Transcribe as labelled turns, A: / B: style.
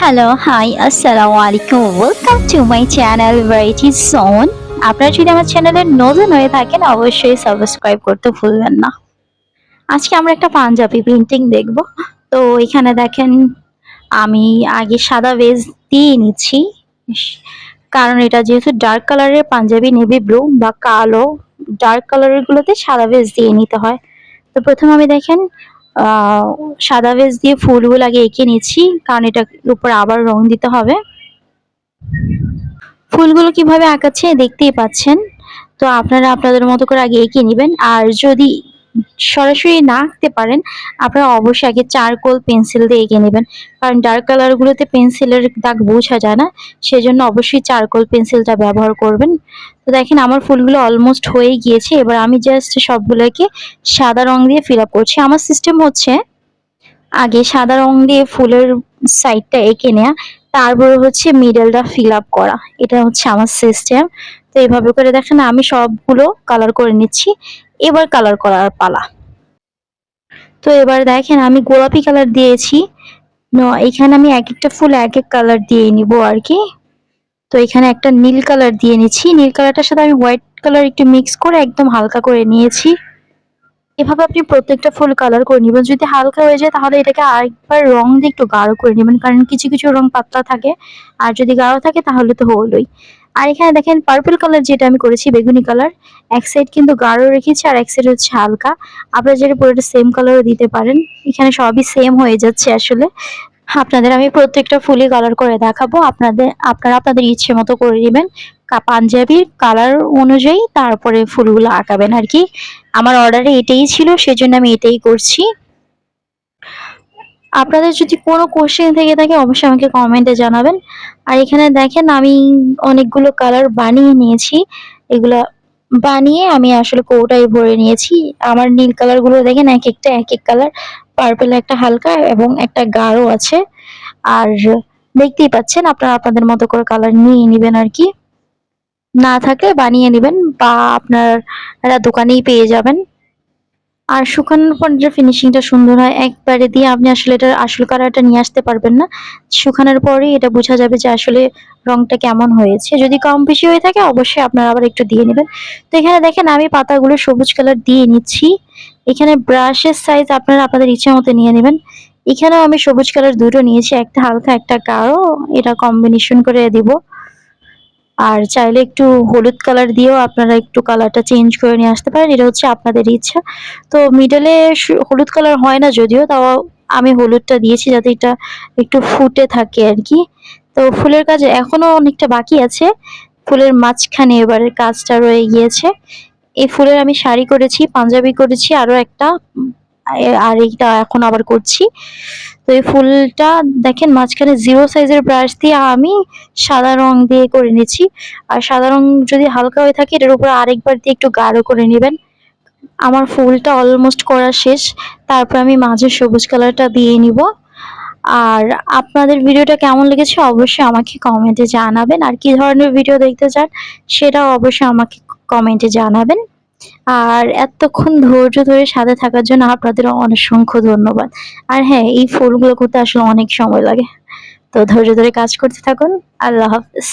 A: Hello hi আসসালামু আলাইকুম welcome to my channel variety zone আপনারা যদি আমার চ্যানেলে নতুন হয়ে থাকেন, অবশ্যই সাবস্ক্রাইব করতে ভুলবেন না। আজকে আমরা একটা পাঞ্জাবি প্রিন্টিং দেখব। তো এখানে দেখেন, আমি আগে সাদা বেজ দিয়ে নিচ্ছি। কারণ এটা যেহেতু ডার্ক কালারের পাঞ্জাবি নেভি ব্লু বা কালো ডার্ক কালারের গুলোতে সাদা বেজ দিয়ে নিতে হয়। তো প্রথমে আমি দেখেন সাদা বেজ দিয়ে ফুলগুলো আগে এঁকে নিচ্ছি, কারণ এটার উপর আবার রং দিতে হবে। ফুলগুলো কীভাবে আঁকাচ্ছে দেখতেই পাচ্ছেন। তো আপনারা আপনাদের মতো করে আগে এঁকে নেবেন। আর যদি সরাসরি না আঁকতে পারেন, আপনারা অবশ্যই আগে চারকোল পেন্সিল দিয়ে এঁকে নেবেন। কারণ ডার্ক কালারগুলোতে পেন্সিলের দাগ বোঝা যায় না, সেজন্য অবশ্যই চারকোল পেন্সিলটা ব্যবহার করবেন। তো দেখেন আমার ফুলগুলো অলমোস্ট হয়ে গিয়েছে, এবার আমি জাস্ট সবগুলোকে সাদা রং দিয়ে ফিল আপ করছি। আমার সিস্টেম হচ্ছে, আগে সাদা রং দিয়ে ফুলের সাইডটা এঁকে নেওয়া তারপরে হচ্ছে মিডলটা ফিল আপ করা। এটা হচ্ছে আমার সিস্টেম তো এইভাবে করে দেখেন আমি সবগুলো কালার করে নিচ্ছি। এবার কালার করার পালা। তো এবার দেখেন আমি গোলাপি কালার দিয়েছি। এখানে আমি এক একটা ফুল এক এক কালার দিয়ে নিব আর কি। তো এখানে একটা নীল কালার দিয়ে নিচ্ছি। নীল কালারটার সাথে আমি হোয়াইট কালার একটু মিক্স করে একদম হালকা করে নিয়েছি। এভাবে আপনি প্রত্যেকটা ফুল কালার করে নেবেন। যদি হালকা হয়ে যায় তাহলে এটাকে আরেকবার রং দিয়ে একটু গাঢ় করে নেবেন। কারণ কিছু কিছু রং পাতলা থাকে। আর যদি গাঢ় থাকে তাহলে তো হলোই। আর এখানে দেখেন পার্পল কালার যেটা আমি করেছি, বেগুনি কালার এক সাইড কিন্তু গাঢ় রেখেছি আর এক সাইড হচ্ছে হালকা। আপনারা যেটা পুরোটা সেম কালারও দিতে পারেন। এখানে সবই সেম হয়ে যাচ্ছে আসলে। আপনাদের আমি প্রত্যেকটা ফুলই কালার করে দেখাবো। আপনাদের, আপনারা আপনাদের ইচ্ছে মতো করে নেবেন। পাঞ্জাবির কালার অনুযায়ী তারপরে ফুলগুলো আঁকাবেন আর কি। আমার অর্ডারে এটাই ছিল, সেজন্য আমি এটাই করছি। আপনাদের যদি কোনো কোশ্চেন থেকে থাকে, অবশ্যই আমাকে কমেন্টে জানাবেন। আর এখানে দেখেন, আমি অনেকগুলো কালার বানিয়ে নিয়েছি। এগুলো বানিয়ে আমি আসলে কৌটায় ভরে নিয়েছি। আমার নীল কালারগুলো দেখেন, এক একটা, এক এক কালার পার্পল একটা হালকা এবং একটা গাঢ় আছে। আর দেখতেই পাচ্ছেন, আপনারা আপনাদের মতো করে কালার নিয়ে নেবেন আর কি। না থাকলে বানিয়ে নেবেন বা আপনারা দোকানেই পেয়ে যাবেন। আর শুকানোর পর যে ফিনিশিংটা সুন্দর হয়, একবারে দিয়ে আপনি আসলে এটার আসল কালারটা নিয়ে আসতে পারবেন না। শুকানোর পরেই এটা বোঝা যাবে যে আসলে রংটা কেমন হয়েছে। যদি কম বেশি হয়ে থাকে, অবশ্যই আপনারা আবার একটু দিয়ে নেবেন। তো এখানে দেখেন, আমি পাতাগুলো সবুজ কালার দিয়ে নিচ্ছি। এখানে ব্রাশের সাইজ আপনারা আপনাদের ইচ্ছে মতো নিয়ে নেবেন। এখানেও আমি সবুজ কালার দুটো নিয়েছি, একটা হালকা, একটা গাঢ়। এটা কম্বিনেশন করে দিব। আর চাইলে একটু হলুদ কালার দিয়েও আপনারা একটু কালারটা চেঞ্জ করে নিয়ে আসতে পারেন, এটা হচ্ছে আপনাদের ইচ্ছা। তো মিডলে হলুদ কালার হয় না যদিও, তাও আমি হলুদটা দিয়েছি যাতে এটা একটু ফুটে থাকে আর কি। তো ফুলের কাজ এখনও অনেকটা বাকি আছে। ফুলের মাঝখানে এবারের কাজটা রয়ে গিয়েছে। এই ফুলের আমি শাড়ি করেছি, পাঞ্জাবি করেছি, আরও একটা আর এইটা এখন আবার করছি। তো এই ফুলটা দেখেন, মাঝখানে জিরো সাইজের ব্রাশ দিয়ে আমি সাদা রং দিয়ে করে নিয়েছি আর সাদা রং যদি হালকা হয়ে থাকে, এটার উপর আরেকবার দিয়ে একটু গাঢ় করে নেবেন। আমার ফুলটা অলমোস্ট করা শেষ। তারপর আমি মাঝে সবুজ কালারটা দিয়ে নিব। আর আপনাদের ভিডিওটা কেমন লেগেছে অবশ্যই আমাকে কমেন্টে জানাবেন। আর কি ধরনের ভিডিও দেখতে চান, সেটাও অবশ্যই আমাকে কমেন্টে জানাবেন। আর এতক্ষণ ধৈর্য ধরে সাথে থাকার জন্য আপনাদের অসংখ্য ধন্যবাদ। আর হ্যাঁ এই ফুলগুলো করতে আসলে অনেক সময় লাগে। তো ধৈর্য ধরে কাজ করতে থাকুন। আল্লাহ হাফিজ।